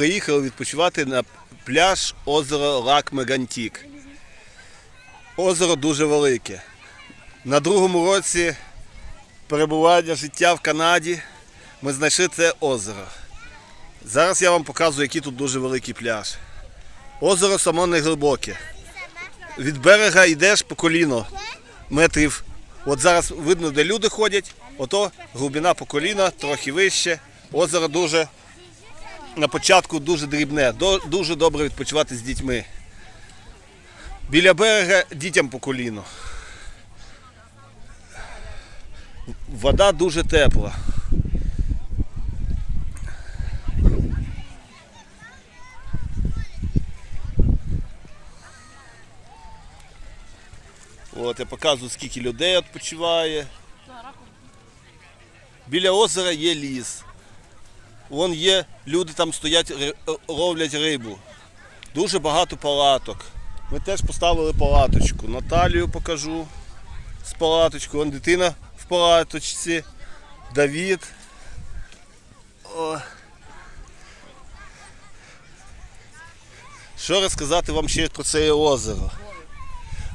приїхали відпочивати на пляж озеро Лак Мегантік. Озеро дуже велике. На другому році перебування життя в Канаді ми знайшли це озеро. Зараз я вам показую, який тут дуже великий пляж. Озеро само не глибоке. Від берега йдеш по коліно метрів. От зараз видно, де люди ходять. Ото глибина по коліна, трохи вище. Озеро дуже на початку дуже дрібне. Дуже добре відпочивати з дітьми. Біля берега дітям по коліно. Вода дуже тепла. От я показую, скільки людей відпочиває. Біля озера є ліс. Вон є, люди там стоять, ри- ловлять рибу. Дуже багато палаток. Ми теж поставили палаточку. Наталію покажу з палаточкою. Вон дитина в палаточці. Давід. О. Що розказати вам ще про це озеро?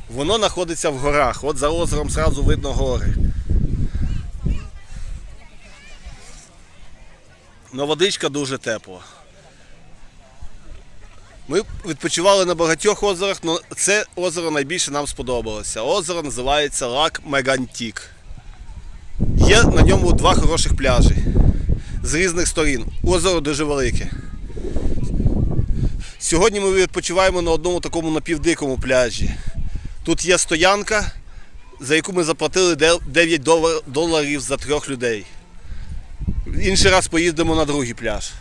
Воно знаходиться в горах. От за озером зразу видно гори. Но водичка дуже тепла. Ми відпочивали на багатьох озерах, але це озеро найбільше нам сподобалося. Озеро називається Лак Мегантік. Є на ньому два хороших пляжі з різних сторін. Озеро дуже велике. Сьогодні ми відпочиваємо на одному такому напівдикому пляжі. Тут є стоянка, за яку ми заплатили 9 доларів за трьох людей. Інший раз поїдемо на другий пляж.